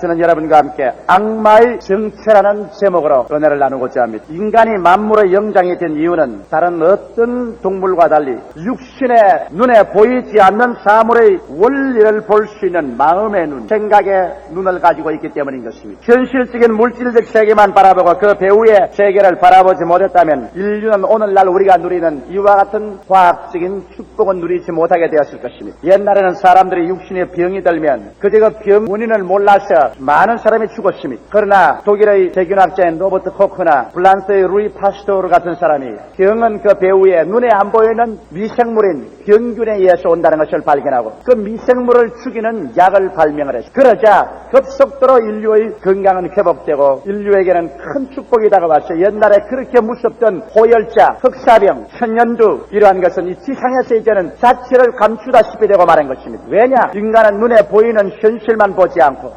저는 여러분과 함께 악마의 정체라는 제목으로 은혜를 나누고자 합니다. 인간이 만물의 영장이 된 이유는 다른 어떤 동물과 달리 육신의 눈에 보이지 않는 사물의 원리를 볼 수 있는 마음의 눈, 생각의 눈을 가지고 있기 때문인 것입니다. 현실적인 물질적 세계만 바라보고 그 배후의 세계를 바라보지 못했다면 인류는 오늘날 우리가 누리는 이와 같은 과학적인 축복은 누리지 못하게 되었을 것입니다. 옛날에는 사람들이 육신에 병이 들면 그저 그 병 원인을 몰라서 많은 사람이 죽었습니다. 그러나 독일의 세균학자인 로버트 코크나 프랑스의 루이 파스토르 같은 사람이 병은 그 배후에 눈에 안 보이는 미생물인 병균에 의해서 온다는 것을 발견하고 그 미생물을 죽이는 약을 발명을 했습니다. 그러자 급속도로 인류의 건강은 회복되고 인류에게는 큰 축복이 다가 왔어요. 옛날에 그렇게 무섭던 호열자, 흑사병, 천년두 이러한 것은 이 지상에서 이제는 자체를 감추다시피 되고 말한 것입니다. 왜냐? 인간은 눈에 보이는 현실만 보지 않고